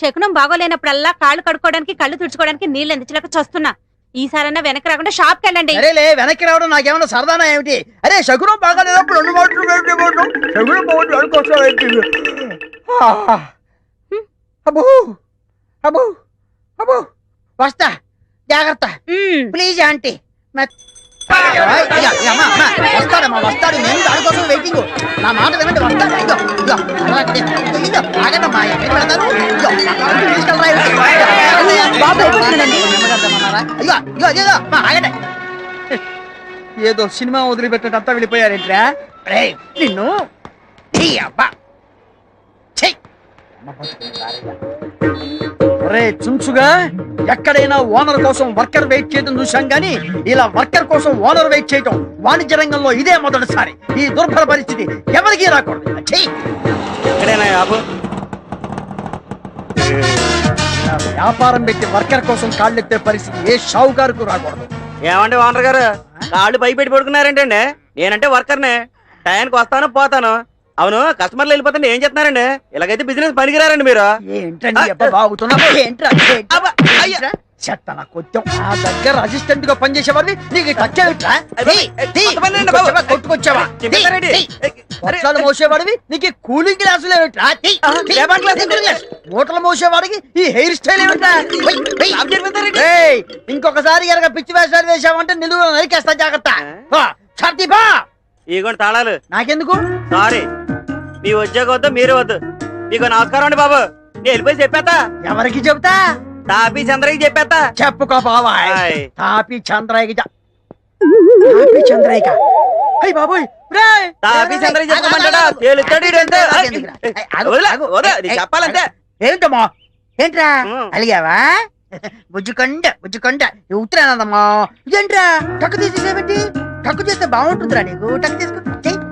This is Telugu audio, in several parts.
శకునం బాగోలేనప్పుడల్లా కాళ్ళు కడుక్కోవడానికి కళ్ళు తుడుచుకోవడానికి నీళ్ళు ఎందుచలేక చస్తున్నా. ఈసారన్నా వెనక్కి రాకుండా షాప్కి వెళ్ళండి సరేలే వెనక్కి రావడం నాకేమన్నా సరదానా ఏమిటి? అరే శకునం బాగాలేనప్పుడు రెండు. శకునం. అబ్బో అబ్బో అబ్బో. వస్తా జాగ్రత్త. Please aunty. వస్తాడమ్మా వస్తాడు నేను దానికోసం వెయిటింగ్ నా మాట వినండి వస్తాడు ఇదో ఇదో. ఇదో, ఇదో ఆగండమ్మా ఎక్కడికి వెళ్తాను ఇదో ఇదో. బాబు ఇగో ఇగో ఇగో అమ్మా, ఆగండి ఏదో సినిమా వదిలిపెట్టినట్టు అంతా వెళ్ళిపోయారేంట్రా రే నిన్ను అబ్బా ఛీ! ఒరే చుంచుగా ఎక్కడైనా ఓనర్ కోసం వర్కర్ వెయిట్ చేయడం చూశాం గానీ ఇలా వర్కర్ కోసం ఓనర్ వెయిట్ చేయటం వాణిజ్య రంగంలో ఇదే మొదటిసారి. ఈ దుర్భర పరిస్థితి ఎవరికీ రాకూడదు! ఎక్కడైనా వ్యాపారం పెట్టి వర్కర్ కోసం కాళ్ళెత్తే పరిస్థితి ఏ షావుకారుకు రాకూడదు. ఏమంటే ఓనర్ గారు? కాళ్ళు పై పెట్టి పడుకున్నారేంటండి? నేనంటే వర్కర్నే. టైంకి వస్తాను పోతాను. అవును కస్టమర్లు వెళ్ళిపోతుంటే ఏం చేస్తున్నారండి? ఇలాగైతే బిజినెస్ పనికిరారండి మీరు. ఏంటండి అబ్బా ఏంట్రా? చెత్త నా కొంచెం ఆ దగ్గర అసిస్టెంట్గా పనిచేసేవాడివి. నీకు. కొట్టుకొచ్చావా. వర్షాలు మోసేవాడివి. నీకు కూలింగ్ గ్లాసులు ఏమిట్రా. మూటలు మోసేవాడికి ఈ హెయిర్ స్టైల్ ఏమిట్రా? ఇంకొకసారి కనుక పిచ్చి వేషాలు వేసావంటే నిలువు నరికేస్తా జాగ్రత్త. ఇగోండి తాళాలు. నాకెందుకు? సారీ. మీ ఉద్యోగం వద్దు మీరు వద్దు. మీకు నమస్కారం అండి బాబు. నేను వెళ్ళిపోయి చెప్పేస్తా ఎవరికి చెబుతా తాపీ చంద్రకి చెప్పేస్తా చెప్పుకో బాబాయ్. తాపి చంద్రయ్య తాపి చంద్రయ్య అయ్య బాబోయ్! తాపీ చంద్రకి చెప్పమంటాడా? తేలుతాడు ఏంటమ్మా? ఏంట్రా. అలిగావా? బుజ్జుకొండ బుజ్జుకొండ. ఉత్తరానందమ్మా. ఇదేంట్రా? టక్కు చేస్తే బాగుంటుందిరా నీకు. టక్కు తీసుకో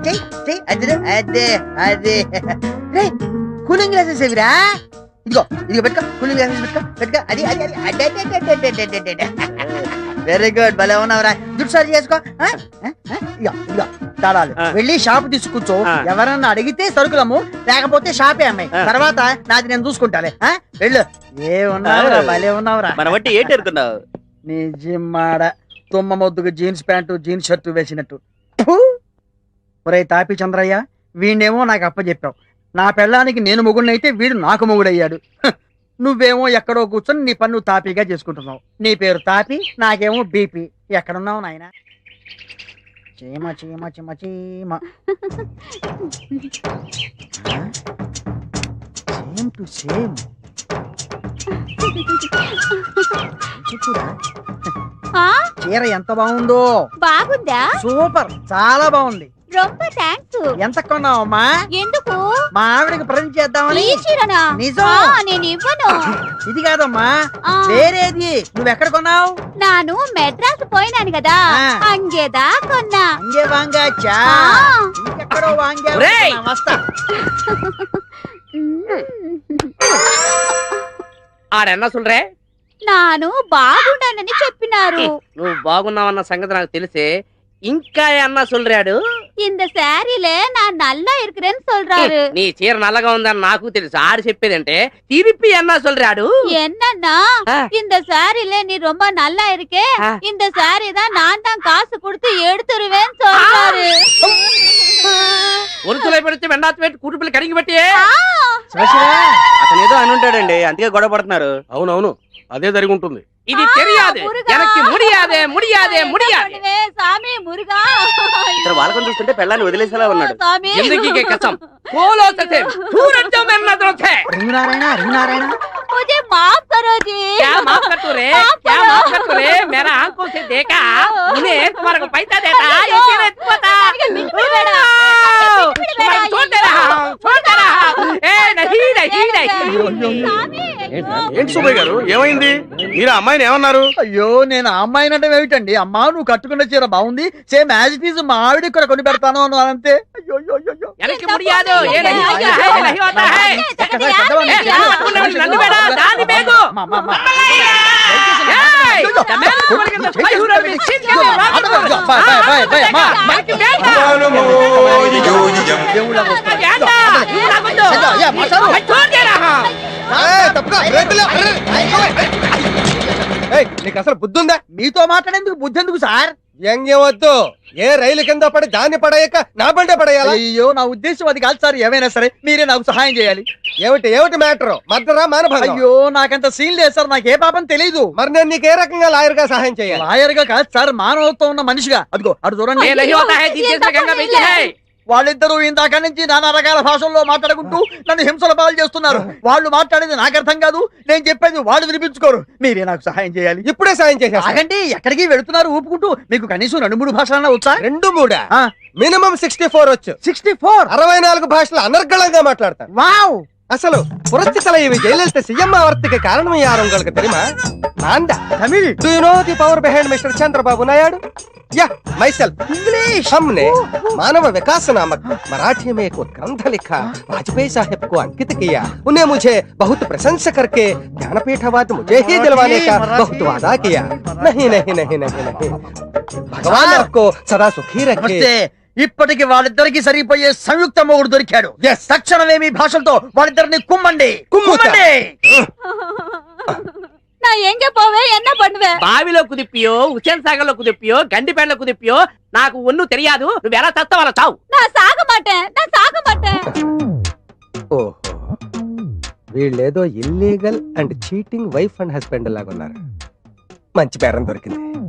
చెయ్ చెయ్ అదే అదే అదే రే కూలింగ్ గ్లాసెస్ ఏవిరా ఇదిగో ఇదిగో పెట్టుకో కూలింగ్ గ్లాసెస్ పెట్టుకో పెట్టుకో అది అది అది అడ్డే, అడ్డే, అడ్డే, అడ్డే. వెరీ గుడ్ భలే ఉన్నావురా దుడ్డు సారి చేసుకో తాళాలు ఆ. వెళ్ళి షాప్ తీసుకూర్చో. ఎవరన్నా అడిగితే సరుకులమ్ము లేకపోతే షాపే అమ్మాయి. తర్వాత నాది నేను చూసుకుంటాలే? వెళ్ళు ఏ ఉన్నావురా. భలే ఉన్నావురా మన బట్టి ఏంటి నిజమాడ తుమ్మ మొద్దుకు జీన్స్ ప్యాంటు జీన్స్ షర్టు వేసినట్టు ఫు! ఒరేయ్ తాపి చంద్రయ్య వీణేమో నాకు అప్పచెప్పావు నా పెళ్ళానికి నేను మొగుడినైతే వీడు నాకు మొగుడయ్యాడు! నువ్వేమో ఎక్కడో కూర్చొని నీ పన్ను తాపీగా చేసుకుంటున్నావు. నీ పేరు తాపి నాకేమో బీపీ. ఎక్కడున్నావు నాయన? చీమ చీమ చీమ చీమ. సేమ్ టు సేమ్ ఆ, చీర ఎంత బాగుందో. బాగుందా? సూపర్. చాలా బాగుంది. రొంబ థ్యాంక్స్ ఎంత కొన్నావమ్మా? ఎందుకు? మా ఆవిడకి ప్రజెంట్ చేద్దామని. ఈ చీరనా? నిజం. ఆ, నేను ఇవ్వను. ఇది కాదమ్మా ఆ, వేరేది. నువ్వు ఎక్కడ కొన్నావు? నాను మెడ్రాస్ పోయినాను కదా. ఆ. అంగేదా కొన్నా. అంగే వాంగాచా ఆ. ఇంకెక్కడో వాంగా ఒరేయ్! అనుకున్నా, వస్తా. ఆడన్నా సుల్రే నాను బాగుండానని చెప్పినారు. నువ్వు బాగున్నావన్న సంగతి నాకు తెలిసే ఇంకా అన్న సొల్రాడు இந்த శారీలే నా నల్లా ఇరుకురని సొల్రారు నీ చీర నల్లగా ఉందని నాకు తెలుసు ఆడు చెప్పేదంటే తిరిపి అన్న సొల్రాడు என்னன்னா ஆ. இந்த சாரில நீ ரொம்ப நல்லா இருக்கே ஆ. இந்த சாரி தான் நான் தான் காசு கொடுத்து எடுத்துருவேன்னு சொல்றாரு ఒరుతులై పెడితే వెండాత పెట్టి కూటి పిల్ల కడిగి పెట్టి ఆ! అతను ఏదో అని ఉంటాడండి అందుకే గొడవ పడుతున్నారు అవునవును అదే జరిగి ఉంటుంది ఇది తెలియదు. ముడియాదే ముడియాదే ముడియాదే. మురుగా. చూస్తుంటే పెళ్ళాన్ని వదిలేసేలా ఉన్నాడు. సామి ఎందుకీ ఏంటి సుబ్బయ్య గారు ఏమైంది మీరు అమ్మాయిని ఏమన్నారు అయ్యో నేను అమ్మాయిని అంటే ఏమిటండి అమ్మా నువ్వు కట్టుకున్న చీర బాగుంది సేమ్ యాజ్ ఇట్ ఈజ్ మా ఆవిడ ఇక్కడ కొని పెడతాను అని అంతే అయ్యో నీకు అసలు బుద్ధి ఉందా? మీతో మాట్లాడేందుకు బుద్ధి ఎందుకు సార్? వ్యంగ్యం వద్దు. ఏ రైలు కింద పడి దాన్ని పడేయక నా బండే పడేయాలా? అయ్యో నా ఉద్దేశం అది కాదు సార్. ఏమైనా సరే మీరే నాకు సహాయం చేయాలి. ఏమిటి ఏమిటి మ్యాటర్? మద్దరా మానభంగం? అయ్యో నాకంత సీన్ లేదు సార్. నాకు ఏ పాపం తెలీదు. మరి నేను నీకు ఏ రకంగా లాయర్గా సహాయం చేయాలి? లాయర్గా కాదు సార్ మానవత్వం ఉన్న మనిషిగా. అదిగో అటు చూడండి. వాళ్ళిద్దరూ ఇందాక నుంచి నానా రకాల భాషల్లో మాట్లాడుకుంటూ నన్ను హింసల పాలు చేస్తున్నారు. వాళ్ళు మాట్లాడేది నాకు అర్థం కాదు. నేను చెప్పేది వాళ్ళు వినిపించుకోరు. మీరే నాకు సహాయం చేయాలి. ఇప్పుడే సహాయం చేయాలి ఎక్కడికి వెళుతున్నారు ఊపుకుంటూ? మీకు కనీసం రెండు మూడు భాషలన్నా వచ్చా? రెండు మూడు? మినిమం సిక్స్టీ ఫోర్ వచ్చు. Sixty four? అరవై నాలుగు భాషలు అనర్గళంగా మాట్లాడతాను వావ్! அசலு புரட்சி தலைவி ஜெயலலிதா சிஎம் ஆவறதுக்கு காரணம் யார் உங்களுக்கு தெரியுமா நான் தான் Tamil do you know the power behind mister Chandrababu Naidu yeah myself English हमने मानव विकास नामक मराठी में एक ग्रंथ लिखा वाजपेयी साहब को अंकित किया उन्हें मुझे बहुत प्रशंसा करके ज्ञानपीठ अवार्ड मुझे ही दिलवाने का बहुत वादा किया नहीं नहीं नहीं नहीं नहीं भगवान आपको सदा सुखी रखे ఇప్పటికి వాళ్ళిద్దరికి సరిపోయే సంయుక్త మొగుడు దొరికాడు. తక్షణమే మీ భాషలతో వాళ్ళిద్దరిని కుమ్మండి. బావిలో కుదిప్పియో ఉచన్ సాగర్లో కుదిప్పియో గండిపేడలో కుదిప్పియో నాకు ఒన్ను తెలియదు. నువ్వు ఎలా చస్తావు చావు? వీళ్ళేదో illegal and cheating wife and husband లాగా ఉన్నారు మంచి పేరం దొరికింది.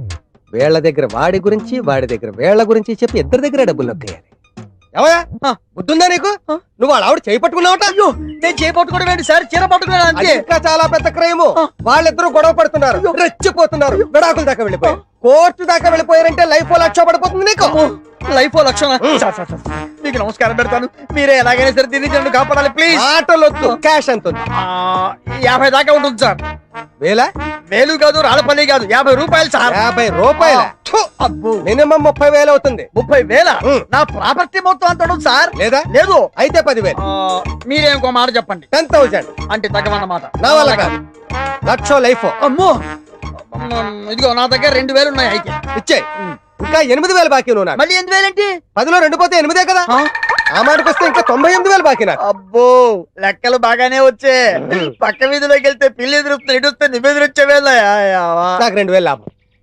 వీళ్ళ దగ్గర వాడి గురించి వాడి దగ్గర వీళ్ళ గురించి చెప్పి ఇద్దరి దగ్గర డబ్బులు నొక్కేయాలి. ఏమయ్యా? బుద్ధుందా నీకు? నువ్వు వాళ్ళ ఆవిడ చేయి పట్టుకున్నావట? అయ్యో నేను ఏంటి? సార్ చీర పట్టుకున్నాను అంతే. ఇంకా చాలా పెద్ద క్రైము. వాళ్ళిద్దరూ గొడవ పడుతున్నారు. రెచ్చిపోతున్నారు. విడాకుల దాకా వెళ్ళిపోయారు కోర్టు దాకా వెళ్ళిపోయారంటే లైఫ్ లక్ష పడిపోతుంది నీకు. లైఫ్ సార్, మీకు నమస్కారం పెడతాను. మీరే ఎలాగైనా సరే తిరిగి నన్ను కాపాడాలి ప్లీజ్. ఆటలొద్దు. క్యాష్ ఎంత యాభై దాకా ఉంటుంది సార్. వేల? వేలు కాదు రాళ్ళపల్లి కాదు. యాభై రూపాయలు సార్. యాభై రూపాయల? మినిమం ముప్పై వేలు అవుతుంది. ముప్పై వేల. నా ప్రాపర్టీ మొత్తం అంత సార్? లేదా? లేదు. అయితే పదివేలు. ఆ, మీరే ఇంకో మాట చెప్పండి. టెన్ థౌసండ్ అంటే తగ్గమన్నమాట నా వల్ల కాదు. లక్ష లైఫ్. అమ్మో! ఇదిగో నా దగ్గర రెండు వేలు ఉన్నాయి అయితే. ఇచ్చే. ఇంకా ఎనిమిది వేలు బాకీ నాకు. మళ్ళీ ఎనిమిది వేలేంటి? పదిలో రెండు పోతే ఎనిమిదే కదా? ఆ? మాటకు వస్తే ఇంకా తొంభై ఎనిమిది వేలు బాకీ అబ్బో లెక్కలు బాగానే వచ్చే. పక్క వీధిలోకి వెళ్తే పిల్లి ఎదురుస్తుంది ఇటు వస్తే నువ్వు ఎదురొచ్చే వేళ నాకు రెండు వేలు లాభం.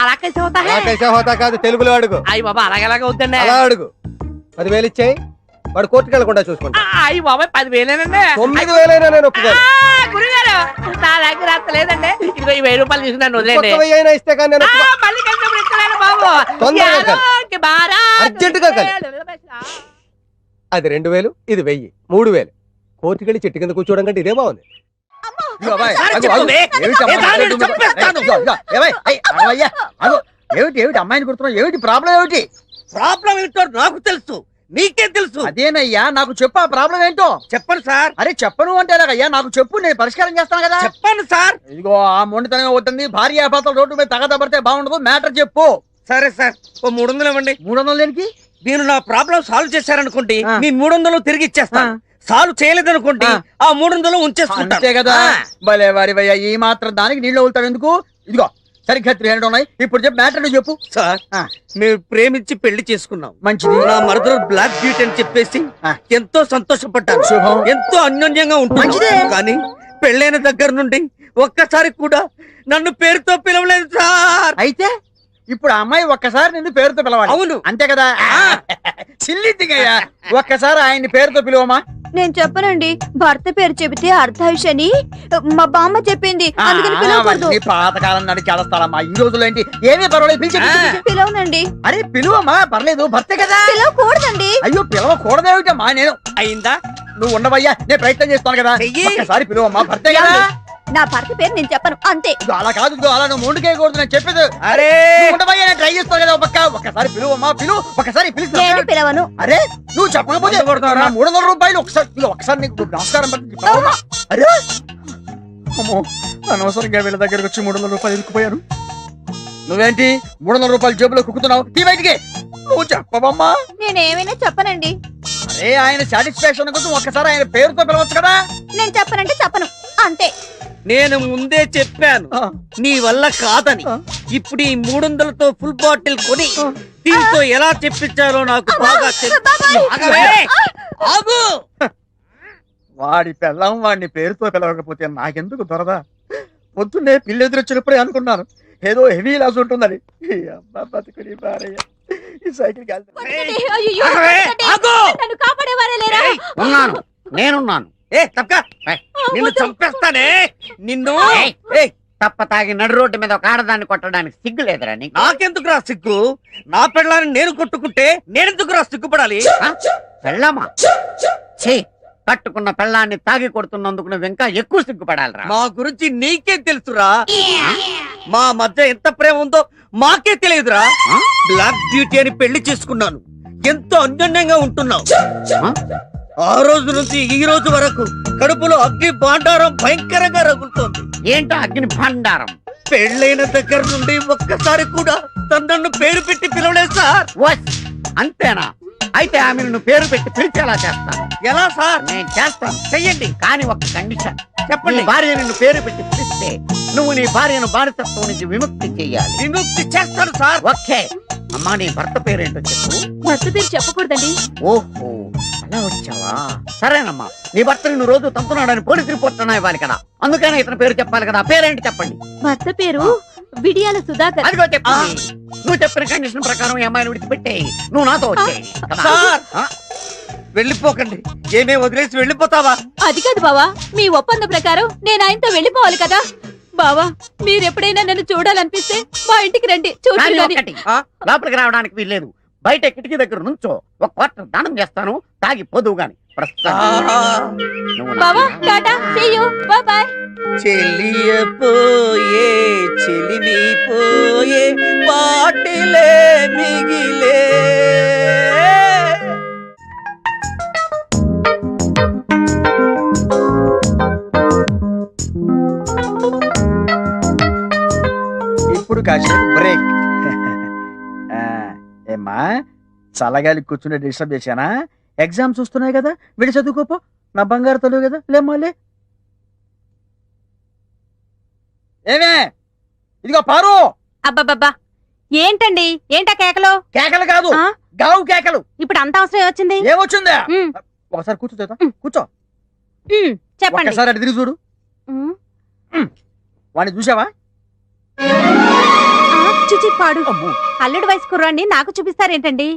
అలా కైసే హోతా హోతా కాదు తెలుగులో అడుగు. అయ్యి బాబా అలాగలాగా వద్దండి. అలా అడుగు. పదివేలు ఇచ్చేయి వాడు కోర్టుకి వెళ్ళకుండా చూసుకుంటా. అయ్యి బాబాయ్ పదివేలేనండి. తొమ్మిది వేలైనా నేను ఒప్పుకోను. గురుగారు నా దగ్గర అంత లేదండి ఇదిగో ఈ వెయ్యి రూపాయలు తీసుకున్నాను వదిలేండి వెయ్యి అయినా ఇస్తే కానీ నేను మళ్ళీ కలిసినప్పుడు ఇస్తున్నాను బాబు. తొందరగా అర్జెంటుగా. అది రెండు వేలు ఇది వెయ్యి మూడు వేలు. కోర్టుకి వెళ్ళి చెట్టు కింద కూర్చోవడం కంటే ఇదే బాగుంది. ఏమిటి. ఏమిటి అమ్మాయిని కొడుతున్నావు ఏమిటి ప్రాబ్లం ఏమిటి? ప్రాబ్లం ఏంటో నాకు తెలుసు. నీకే తెలుసు? అదేనయ్యా నాకు చెప్పు ఆ ప్రాబ్లం ఏంటో? చెప్పండి సార్. అరే చెప్పను అంటే ఎలాగయ్యా? నాకు చెప్పు నేను పరిష్కారం చేస్తాను కదా. చెప్పండి సార్. ఇదిగో ఆ మొండితనం అవుతుంది. భార్య భర్తలు రోడ్డు మీద తగదబడితే బాగుండదు. మ్యాటర్ చెప్పు. సరే సార్ ఓ మూడు వందలు ఇవ్వండి. మూడు వందల దేనికి? మీరు నా ప్రాబ్లం సాల్వ్ చేశారనుకోండి. మీ మూడు వందలు తిరిగి ఇచ్చేస్తాను. సాల్వ్ చేయలేదనుకోండి ఆ. ఆ మూడు వందలు ఉంచేసుకుంటాను. అంతే కదా. భలే వారి భయ్యా ఈ మాత్రం దానికి నీళ్ళు వెళ్తావు ఎందుకు? ఇదిగో సరిగ్గా త్రీ హండ్రెడ్ ఉన్నాయి. ఇప్పుడు చెప్పు మ్యాటర్ నువ్వు చెప్పు. సార్. మేము ప్రేమించి పెళ్ళి చేసుకున్నాం. మంచిది. నా మరదలు బ్లాక్ బ్యూటీ అని చెప్పేసి. ఎంతో సంతోషపడ్డాను. ఎంతో అన్యోన్యంగా. ఉంటుంది. కానీ పెళ్ళైన దగ్గర నుండి ఒక్కసారి కూడా నన్ను పేరుతో పిలవలేదు సార్. అయితే ఇప్పుడు అమ్మాయి ఒక్కసారి నిన్ను పేరుతో పిలవాలి. అవును. అంతే కదా? చిల్లిద్దిగయ్యా ఒక్కసారి ఆయన్ని పేరుతో పిలువమా? నేను చెప్పనండి. భర్త పేరు చెబితే అర్ధాయుషని. మా బామ్మ చెప్పింది. అందుకని పిలవకూడదు. పాతకాలం నాటి చేస్తారమ్మా. ఈ రోజులో ఏంటి ఏమీ పర్వాలేదు. పిలిచి. పిలవనండి. అరే పిలువమ్మా. పర్లేదు. భర్తే కదా. పిలవకూడదండి. అయ్యో పిలవకూడదేమిటమ్మా? నేను. అయిందా? నువ్వు ఉండవయ్యా. నేను ప్రయత్నం చేస్తాను కదా. ఒక్కసారి పిలువమ్మా. భర్తే కదా. నా భర్త పేరు నేను చెప్పను అంతే. అలా కాదు ఇదిగో అలా నువ్వు ముందుకేయకూడదు నేను చెప్పేది అరే! ఉండబోయే నేను ట్రై చేస్తాను కదా పక్క ఒక్కసారి పిలువు అమ్మా పిలువు ఒకసారి పిలుస్తా నేను పిలవను. అరే నువ్వు చెప్పకపోతే? నా మూడు వందల రూపాయలు ఒకసారి ఒకసారి నీకు నమస్కారం పెట్టి చెప్పావా? అరే! అమ్మో అనవసరంగా వీళ్ళ దగ్గరకు వచ్చి మూడు వందల రూపాయలు ఇరుక్కుపోయారు నువ్వేంటి మూడు వందల రూపాయలు జేబులో కుక్కుతున్నావు? తీ బయటికి. నువ్వు చెప్పవమ్మా. నేనేమైనా చెప్పనండి. అరే ఆయన సాటిస్ఫాక్షన్ కోసం ఒక్కసారి ఆయన పేరుతో పిలవచ్చు కదా? నేను చెప్పనంటే చెప్పను. అంతే. నేను ముందే చెప్పాను. నీ వల్ల కాదని. ఇప్పుడు ఈ మూడు వందలతో ఫుల్ బాటిల్ కొని దీంతో ఎలా చెప్పించారో నాకు బాగా! ఆగు వాడి పెళ్ళం వాడిని పేరుతో పిలవకపోతే నాకెందుకు దొరదా? పొద్దున్నే పిల్లి ఎదురొచ్చినప్పుడే అనుకున్నాను. ఏదో హెవీ లాస్ ఉంటుందని. అబ్బా బతుకుని బారయ్య. ఈ సైకిల్! నన్ను కాపాడేవారే లేరా? ఉన్నాను. నేనున్నాను. ఏ తప్పక నిన్ను. చంపేస్తానే? నిన్ను? ఏయ్, తప్ప తాగి నడు రోడ్డు మీద ఒక ఆడదాన్ని కొట్టడానికి సిగ్గు లేదురా నీకు? నాకెందుకు రా సిగ్గు? నా పెళ్ళాన్ని నేను కొట్టుకుంటే నేనెందుకు రా సిగ్గుపడాలి? ఆ? పెళ్ళామా ఛీ. కట్టుకున్న పెళ్ళాన్ని తాగి కొడుతున్నందుకు నువ్వు ఇంకా ఎక్కువ సిగ్గుపడాలిరా. మా గురించి నీకే తెలుసురా. మా మధ్య ఎంత ప్రేమ ఉందో మాకే తెలియదురా? బ్లాక్ బ్యూటీ అని పెళ్ళి చేసుకున్నాను. ఎంతో అన్యోన్యంగా ఉంటున్నావు. ఆ? రోజు నుంచి ఈ రోజు వరకు కడుపులో అగ్ని బాండారం భయంకరంగా రగులుతోంది. ఏంటో అగ్ని భండారం? పెళ్ళైన దగ్గర నుండి ఒక్కసారి కూడా తనను పేరు పెట్టి పిలవలేదు సార్. అంతేనా? అయితే ఆమెను నువ్వు పేరు పెట్టి పిలిచేలా చేస్తాను. ఎలా సార్? నేను చేస్తాను. చెయ్యండి కానీ ఒక కండిషన్. చెప్పండి. భార్య నిన్ను పేరు పెట్టి పిలిస్తే నువ్వు నీ భార్యను బానిసత్వం నుంచి విముక్తి చెయ్యాలి. విముక్తి చేస్తాను సార్. ఓకే. అమ్మా నీ భర్త పేరేంటో చెప్పు. భర్త పేరు చెప్పకూడదండి. ఓహో అలా వచ్చావా? సరేనమ్మా నీ భర్త నిన్ను రోజు తంతున్నాడని పోలీస్ రిపోర్ట్ అన్నా ఇవ్వాలి కదా. అందుకనే ఇతని పేరు చెప్పాలి కదా. ఆ పేరేంటి చెప్పండి? భర్త పేరు విడియాల సుధాకర్. అదిగో చెప్పు. నువ్వు చెప్పిన కండిషన్ ప్రకారం ఈ అమ్మాయిని విడిచిపెట్టేయి నువ్వు నాతో వచ్చేయి? సార్? వెళ్ళిపోకండి. ఏమే వదిలేసి వెళ్ళిపోతావా? అది కాదు బావా. మీ ఒప్పందం ప్రకారం నేను ఆయనతో వెళ్ళిపోవాలి కదా. బావా మీరెప్పుడైనా నన్ను చూడాలనిపిస్తే మా ఇంటికి రండి. కానీ. ఒకటి లోపలికి రావడానికి వీల్లేదు. బయట కిటికీ దగ్గర నుంచో ఒక క్వార్టర్ దానం చేస్తాను. తాగి పోదువు గాని. ప్రస్తుతం. బావా. Tata. See you bye bye చెలియపోయే చెలిమి పోయే పాటిలే మిగిలే. ఇప్పుడు కాసేపు బ్రేక్. ఆ, ఏమ్మా చల్లగాలి కూర్చుని డిస్టర్బ్ చేశానా? ఎగ్జామ్స్ వస్తున్నాయి కదా విడి చదువుకోపో. నా బంగారు తల్లి కదా లేమ్మా లే ఏమే? ఇదిగో పారు. అబ్బబ్బబ్బా. ఏంటండి? ఏంటా కేకలో? కేకలు కాదు ఆ? గావు కేకలు. ఇప్పుడు అంత అవసరం ఏమొచ్చింది? ఏమొచ్చిందా? ఒకసారి కూర్చో చేత ఉమ్. కూర్చో. చెప్పండి. ఒక్కసారి అటు తిరిగి చూడు. ఉమ్, వాడిని చూసావా ఆ, చిచి పాడు. అమ్మో. అల్లుడు వయసు కుర్రాన్ని నాకు చూపిస్తారేంటండి?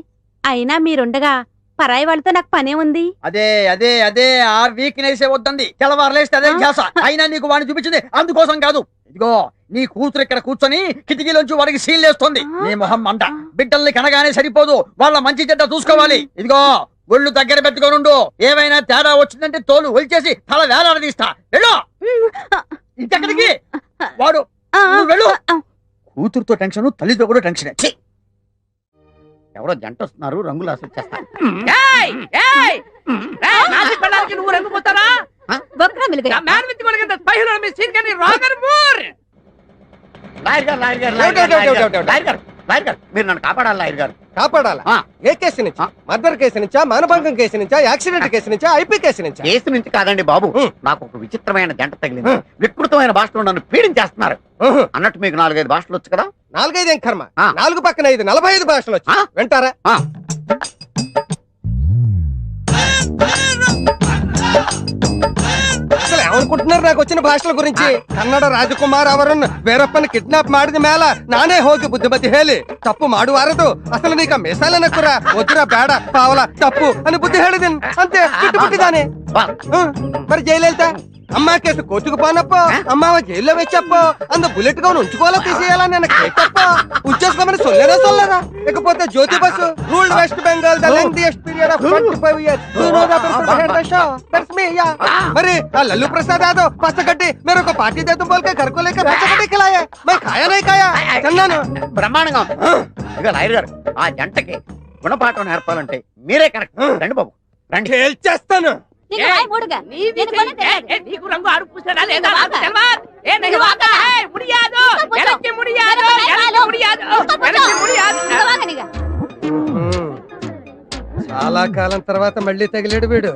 అయినా మీరుండగా పరాయి వాళ్ళతో నాకు పనే ఉంది. అదే అదే అదే ఆ వీక్నెస్ వద్దంది. తెల్లవారులేస్తే అదే ధ్యాస. అయినా నీకు వాడిని చూపించింది అందుకోసం కాదు. ఇదిగో నీ కూతురు ఇక్కడ కూర్చొని కిటికీలోంచి వాడికి సీల్ వేస్తుంది. నీ మొహం మంట. బిడ్డల్ని కనగానే సరిపోదు. వాళ్ళ మంచి చెడ్డ చూసుకోవాలి. ఇదిగో ఒళ్ళు దగ్గర పెట్టుకోనుండు ఏమైనా తేడా వచ్చిందంటే తోలు ఒలిచేసి తల వేలాడదీస్తా. వెళ్ళు. ఇంకెక్కడికి? వాడు. వెళ్ళు. కూతురుతో టెన్షన్ తల్లితో కూడా టెన్షన్. ఎవరో జంట వస్తున్నారు రంగులు అసలు నువ్వు లాయర్ గారు లాయర్ గారు లాయర్ గారు, లాయర్ గారు, మీరు నన్ను కాపాడాలి లాయర్ గారు కాపాడాలా ఆ. ఏ కేసు నుంచి మర్డర్ కేసు నుంచా మానభంగం కేసు నుంచా యాక్సిడెంట్ కేసు నుంచా ఐపీ కేసు నుంచా కేసు నుంచి కాదండి బాబు. నాకు ఒక విచిత్రమైన జంట తగిలింది. వికృతమైన భాషలో నన్ను పీడించేస్తున్నారు ఉహు. అన్నట్టు మీకు నాలుగైదు భాషలు వచ్చు కదా నాలుగైదు ఏం కర్మ ఆ. నాలుగు పక్కన ఐదు నలభై ఐదు భాషలు వచ్చి ఆ. వింటారా ఆ. ಸರ್ ನಾಗ ವಚ್ಚಿನ ಭಾಷಣ ಗುరించి ಕನ್ನಡ ರಾಜಕುಮಾರ್ ಅವರನ್ನು ಬೇರಪ್ಪನ ಕಿಡ್ನಾಪ್ ಮಾಡಿದ ಮೇಲೆ ನಾನೇ ಹೋಗಿ ಬುದ್ಧಿಮತಿ ಹೇಳಿ ತಪ್ಪು ಮಾಡುವಾರದು ಅಸಲು ನೀಗ ಮೆಸಾಲನ ಕುರ ಒದ್ರ ಬೇಡ ಪಾವಲ ತಪ್ಪು ಅನ್ನ ಬುದ್ಧಿ ಹೇಳಿದೆನು ಅಂತೆ ಬಿಟ್ಟು ಬಿಟ್ಟಿದ್ದಾನೆ మరి జయలలిత అమ్మా కేసు కోర్టుకు పోనప్పో జైల్లో వెచ్చప్పో అంత బుల్లెట్గా ఉంచుకోవాలో తీసేయాలని నేను కేటప్పో ఉంచేస్తామని సొల్లేదా సొల్లేదా ఇకపోతే Jyoti Basu ruled West Bengal the ఎక్స్పీరియర్ of మరి ఆ లల్లు ప్రసాద్ యాదవ్ పచ్చగడ్డి మీరు ఒక పార్టీ దేతం పోల్కే కరుకోలేక పచ్చగడ్డి కిలాయే మరి కాయా నై కాయా తిన్నాను బ్రహ్మాండంగా ఇక గారు ఆ జంటకి గుణపాఠం నేర్పాలంటే మీరే కరెక్ట్ రండి బాబు రండి చేస్తాను నీకు వాయి మూడుగా. నీది నేను కొని ఏ, తెలియదు. ఏ, నీకు రంగు ఆరు పూసాడా లేదా నువ్వు నాకు వాగా. తెలవదు. ఏ, నీకు నువ్వు వాగా. వాగా. ఏ, ముడియాదు. ఇంకా కూర్చో. వెనక్కి ముడియాదు. వెనక వెనక్కి కాలు. ముడియాదు. ఇంకా కూర్చో. వెనక్కి ముడియాదు. ఇంకా వాగనిగా. చాలా కాలం తర్వాత మళ్ళీ తగిలేడు వీడు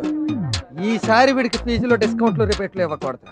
ఈసారి వీడికి ఫీజులో డిస్కౌంట్లు రిపేట్లు ఇవ్వకూడదు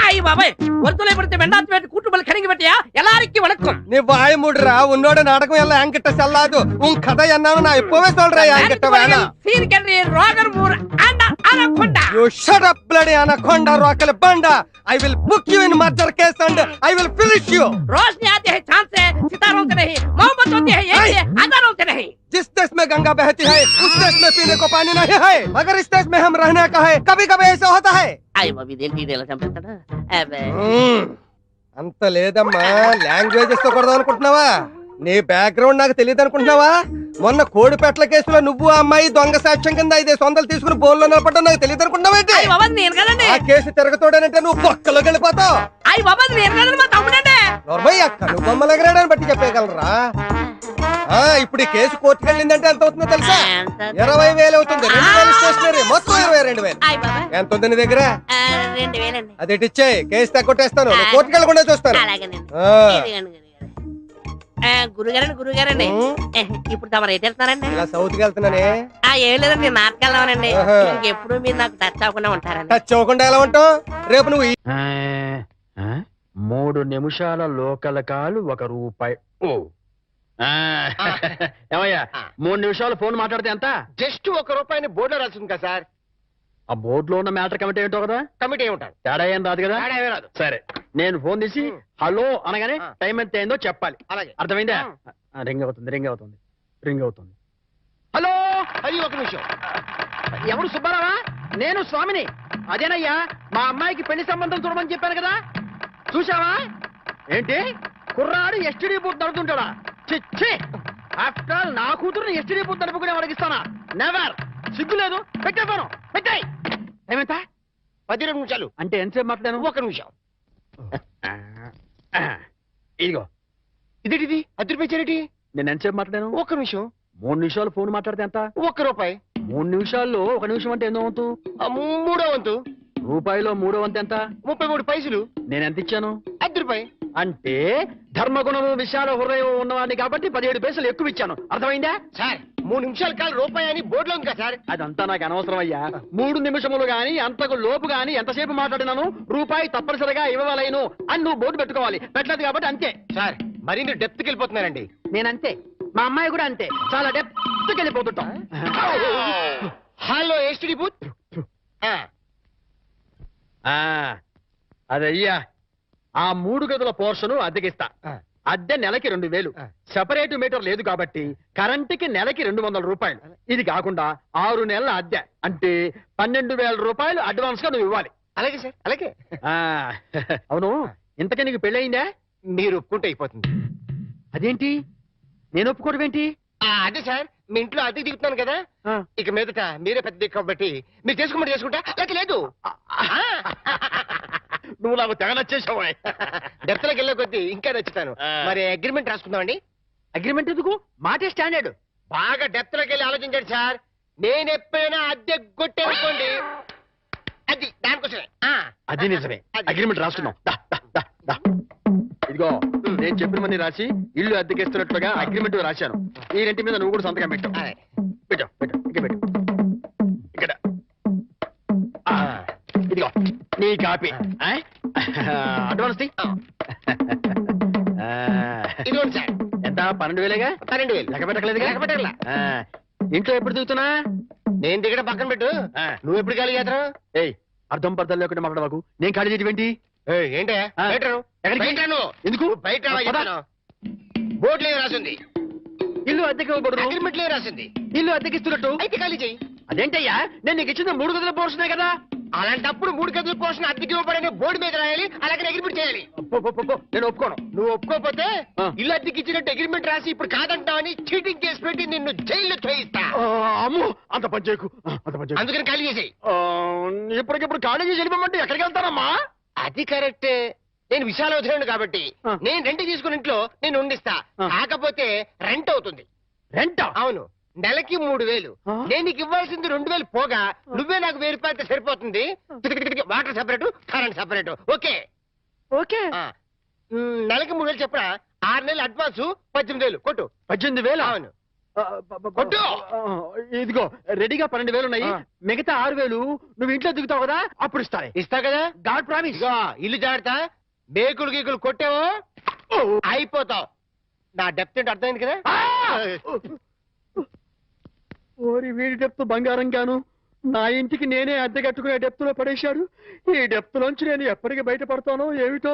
ஆய் பாபே ஒருத்தலை படுத்து வெண்டாத்து வேட்டு கூட்டுமல் கணங்கி வெட்டியா எல்லாருக்கும் வணக்கம் నీ వాయి ముడ్రా ఉన్నోడ నాటకం ఎలా యాంకిట్ట సెల్లాదు ఉన్ కథ ఎన్నాను నా ఎప్పువే సొల్రా యాంకిట్ట వేణ சீர்கன்றி Rogor Moore Andal anaconda. You shut up, bloody anaconda, rockle banda. I will book you in murder case and I will finish you. रोशनी आती है चाँद से सितारों से नहीं मोहब्बत होती है ये आधारों से नहीं जिस देश में गंगा बहती है उस देश में पीने को पानी नहीं है मगर इस देश में हम रहने का है कभी कभी ऐसा होता है आई अभी देल की देला चंपा అంత లేదమ్మా లాంగ్వేజెస్ తో కొడదాం అనుకుంటున్నావా నీ బ్యాక్గ్రౌండ్ నాకు తెలియదు అనుకుంటున్నావా? మొన్న కోడిపెట్ల కేసులో నువ్వు ఆ అమ్మాయి దొంగ సాక్ష్యం కింద ఐదేసి వందలు తీసుకుని బోన్లో నిలబడ్డా నాకు తెలియదు అనుకుంటున్నావేంటి ఆ కేసు తిరగతోడనంటే నువ్వు పక్కలోకి వెళ్ళిపోతావు. అయ్య బాబా నేను కదండి మా తమ్ముడండి. నోర్మయ్య కను బొమ్మలు ఎగరాడని బట్టి చెప్పగలరా ఆ ఇప్పుడు ఈ కేసు కోర్టుకు వెళ్ళిందంటే ఎంత అవుతుందో తెలుసా? ఇరవై వేలు అవుతుంది. రెండు వేలు స్టేషనరీ మొత్తం ఇరవై రెండు వేలు. ఎంత ఉంది నీ దగ్గర? ఆ, రెండు వేలండి. అది ఇటు ఇచ్చేయి కేసు తగ్గొట్టేస్తాను. కోర్టుకు వెళ్ళకుండా చూస్తాను. గురుగారండి గురుగారండి. ఇప్పుడు తమరు ఎటు వెళ్తున్నారండి? ఇలా సౌత్కి వెళ్తున్నానే. ఆ ఏం లేదండి నేను నాటకెళ్దామనండి ఆహా. ఇంకెప్పుడు మీరు నాకు టచ్ అవ్వకుండా ఉంటారండి. టచ్ అవ్వకుండా ఎలా ఉంటావు? రేపు నువ్వు మూడు నిమిషాల లోకల్ కాలు ఒక రూపాయి. ఓ. ఏమయ్యా మూడు నిమిషాలు ఫోన్ మాట్లాడితే ఎంత? జస్ట్ ఒక రూపాయిని బోర్డులో రాసింది కదా సార్. ఆ బోర్డులో ఉన్న మ్యాటర్ కమిటీ ఏంటో కదా? కమిటీ ఏముంటారు తేడా ఏం రాదు కదా? తేడా ఏమీ రాదు. సరే నేను ఫోన్ తీసి హలో అనగానే ఆ. టైం ఎంత అయిందో చెప్పాలి. అలాగే. అర్థమైందా? ఆ. రింగ్ అవుతుంది రింగ్ అవుతుంది రింగ్ అవుతుంది. హలో అది ఒక నిమిషం. ఎవరు సుబ్బారావా? నేను స్వామిని. అదేనయ్యా మా అమ్మాయికి పెళ్ళి సంబంధం చూడమని చెప్పాను కదా? చూసావా ఏంటి? కుర్రాడు ఎస్టీడీ బూత్ నడుతుంటాడా చిచ్చి ఆఫ్టర్ ఆల్ నా కూతురుని ఎస్టీడీ బూత్ నడుపుకునే వాడికి ఇస్తానా? నెవర్ సిగ్గు లేదు. పెట్టేస్తాను. పెట్టాయి. ఏమెంత పది నిమిషాలు. అంటే ఎంతసేపు మాట్లాడాను? ఒక నిమిషం. ఇదిగో. ఇదేంటిది? అద్దరు పెంచారేటి నేను ఎంతసేపు మాట్లాడాను? ఒక నిమిషం. మూడు నిమిషాలు ఫోన్ మాట్లాడితే ఎంత? ఒక్క రూపాయి. మూడు నిమిషాల్లో ఒక నిమిషం అంటే ఎన్నో వంతు? మూడో వంతు. రూపాయిలో మూడో వంతు ఎంత? ముప్పై మూడు పైసలు. నేను ఎంత ఇచ్చాను? అర్ధ రూపాయి. అంటే ధర్మగుణము విశాల హృదయం ఉన్నవాడిని కాబట్టి పదిహేడు పైసలు ఎక్కువ ఇచ్చాను. అర్థమైందా? సార్. మూడు నిమిషాల కాలు రూపాయి అని బోర్డులో ఉంది కదా సార్? అదంతా నాకు అనవసరం అయ్యా. మూడు నిమిషములు గాని అంతకు లోపు గాని ఎంతసేపు మాట్లాడినాను? రూపాయి తప్పనిసరిగా ఇవ్వవలేను అని నువ్వు బోర్డు పెట్టుకోవాలి. పెట్టలేదు కాబట్టి అంతే. సార్ మరి మీరు డెప్త్కి వెళ్ళిపోతున్నారండి. నేనంతే. మా అమ్మాయి కూడా అంతే. చాలా డెప్త్కి వెళ్ళిపోతుంటాం. Hello STD booth. ఆ, ఆ, అదయ్యా. ఆ మూడు గదుల పోర్షను అద్దెకిస్తా. అద్దె నెలకి రెండు వేలు. సెపరేట్ మీటర్ లేదు కాబట్టి కరెంటుకి నెలకి రెండు వందల రూపాయలు. ఇది కాకుండా ఆరు నెలల అద్దె. అంటే పన్నెండు వేల రూపాయలు అడ్వాన్స్గా నువ్వు ఇవ్వాలి. అలాగే సార్ అలాగే. ఆ. అవును ఇంతకీ నీకు పెళ్ళయిందా? మీరు ఒప్పుకుంటే అయిపోతుంది. అదేంటి? నేను ఒప్పుకోవడం ఏంటి? అదే సార్ మీ ఇంట్లో అద్దెకి దిగుతున్నాను కదా. ఇక మీదట మీరే పెద్ద దిక్కు కాబట్టి మీరు చేసుకోమని చేసుకుంటా? లేక లేదు. నువ్వు నాకు తెగ నచ్చేసావా డెప్త్లోకి వెళ్ళే కొద్దీ ఇంకా నచ్చుతాను. మరి అగ్రిమెంట్ రాసుకుందామండి. అగ్రిమెంట్ ఎందుకు? మాటే స్టాండర్డ్. బాగా డెప్త్లోకి వెళ్ళి ఆలోచించండి సార్. నేను ఎప్పుడైనా అద్దె కొట్టానుకోండి. అది దానికోసమే ఆ. అది నిజమే. అగ్రిమెంట్ రాసుకున్నాం దా, దా, దా, దా. ఇదిగో నేను చెప్పినవన్నీ రాసి ఇల్లు అద్దెకిస్తున్నట్లుగా అగ్రిమెంట్ రాశాను. ఈ రెంటి మీద నువ్వు కూడా సంతకం పెట్టు. అలాగే. పెట్టు పెట్టు ఇక్కడ పెట్టు. ఇక్కడ. ఆ, ఇదిగో. నీ కాపీ? అడ్వాన్స్ ఇదిగోండి సార్. ఎంత? పన్నెండు వేలేగా? పన్నెండు వేలు. లెక్క పెట్టకలేదుగా లెక్క పెట్టగల. ఇంట్లో ఎప్పుడు దిగుతున్నా నేను దిగడం పక్కన పెట్టు. నువ్వు ఎప్పుడు ఖాళీ చేస్తావు? ఏయ్ అర్థం పర్థం లేకుండా మాట్లాడవాకు నేను ఖాళీ చేయటం ఏంటి? ఏంటే. ఎందుకు? బయట. బోర్డులో ఏం రాసింది ఇల్లు అద్దెకి అగ్రిమెంట్ ఏం రాసింది ఇల్లు అద్దెకిస్తున్నట్టు అయితే ఖాళీ చెయ్యి అదేంటయ్యా? నేను నీకు ఇచ్చిన మూడు గదుల పోర్షనే కదా. అలాంటప్పుడు మూడు గదుల కోసం అద్దెకి ఇవ్వబడని బోర్డు మీద రాయాలి అలాగే అగ్రిమెంట్ చేయాలి. నేను ఒప్పుకోను. నువ్వు ఒప్పుకోకపోతే ఇల్లు అద్దెకి ఇచ్చినట్టు అగ్రిమెంట్ రాసి ఇప్పుడు కాదంటావని చీటింగ్ కేసు పెట్టి నిన్ను జైల్లో చేయిస్తా. అమ్ము అంత పనిచేయకు అందుకని ఖాళీ చేసేయి. ఇప్పటికిప్పుడు ఖాళీ చేసి వెళ్ళిపోమంటే ఎక్కడికి వెళ్తానమ్మా? అది కరెక్టే. నేను విశాల వదిలేను కాబట్టి. నేను రెంట్ తీసుకున్న ఇంట్లో నేను ఉండిస్తా. కాకపోతే రెంట్ అవుతుంది. రెంట అవును. నెలకి మూడు వేలు? నేను నీకు ఇవ్వాల్సింది రెండు వేలు పోగా నువ్వే నాకు వెయ్యి రూపాయలు సరిపోతుంది. Water separate current separate. Okay? Okay. నెలకి మూడు వేలు చెప్పరా? ఆరు నెలలు అడ్వాన్స్ పద్దెనిమిది వేలు. కొట్టు. పద్దెనిమిది వేలు? అవును. కొట్టు. ఇదిగో రెడీగా పన్నెండు వేలు ఉన్నాయి. మిగతా ఆరు వేలు నువ్వు ఇంట్లో దిగుతావు కదా అప్పుడు ఇస్తానే ఇస్తా కదా? God promise. ఇల్లు జాడతా బేకులు గీకులు కొట్టావో. అయిపోతావు. నా డెప్త్ ఏంటి అర్థమైంది కదా? ఓరి వీడి డెప్త్ బంగారం గాను. నా ఇంటికి నేనే అద్దె కట్టుకునే డెప్త్లో పడేశాడు. ఈ డెప్త్ లోంచి నేను ఎప్పటికి బయటపడతానో ఏమిటో